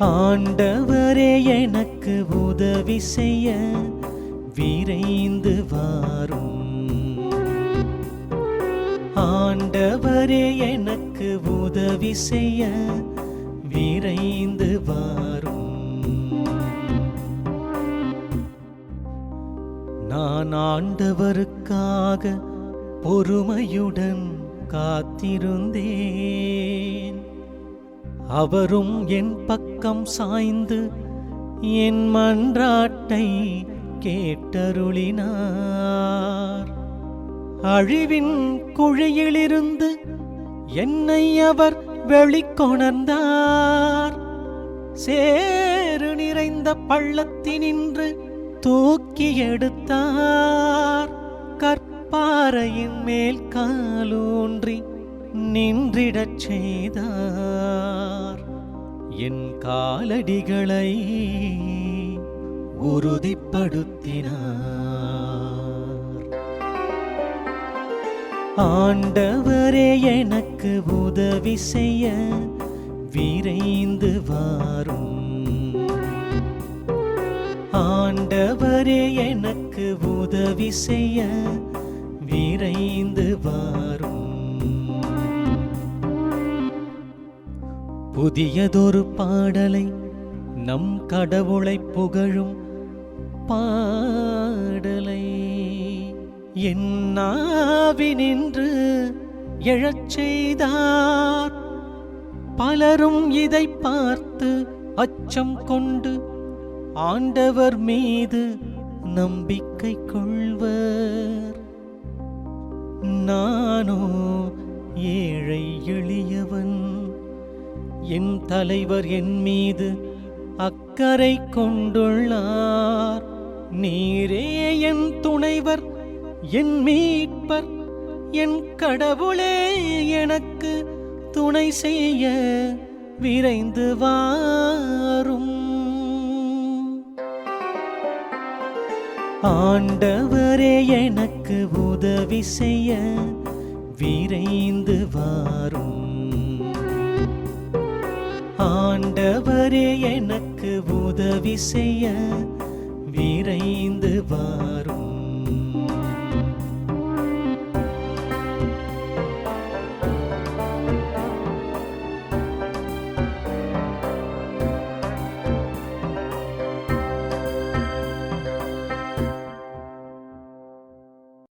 ஆண்டவரே எனக்கு உதவி செய்ய விரைந்து வாரும். ஆண்டவரே எனக்கு உதவி செய்ய விரைந்து வாரும். நான் ஆண்டவருக்காக பொறுமையுடன் காத்திருந்தேன். அவரும் என் பக்கம் சாய்ந்து என் மன்றாட்டை கேட்டருளினார். அழிவின் குழியிலிருந்து என்னை அவர் வெளிக்கொணர்ந்தார். சேறு நிறைந்த பள்ளத்தினின்று தூக்கி எடுத்தார். கற்பாறையின் மேல் காலூன்றி நின்றிடச் செய்தார். என் காலடிகளை உறுதிப்படுத்தினார். ஆண்டவரே எனக்கு உதவி செய்ய விரைந்து வாரும். ஆண்டவரே எனக்கு உதவி செய்ய விரைந்து புதியதொரு பாடலை நம் கடவுளை புகழும் பாடலை. என் நாவினின்று எழச் செய்தார். பலரும் இதை பார்த்து அச்சம் கொண்டு ஆண்டவர் மீது நம்பிக்கை கொள்வர். நானோ ஏழை எளியவன். என் தலைவர் என் மீது அக்கறை கொண்டுள்ளார். நீரே என் துணைவர் என் மீட்பர் என் கடவுளே எனக்கு துணை செய்ய விரைந்து வாரும். ஆண்டவரே எனக்கு உதவி செய்ய விரைந்து வாரும். ஆண்டவரே எனக்கு உதவி செய்ய விரைந்து வார்.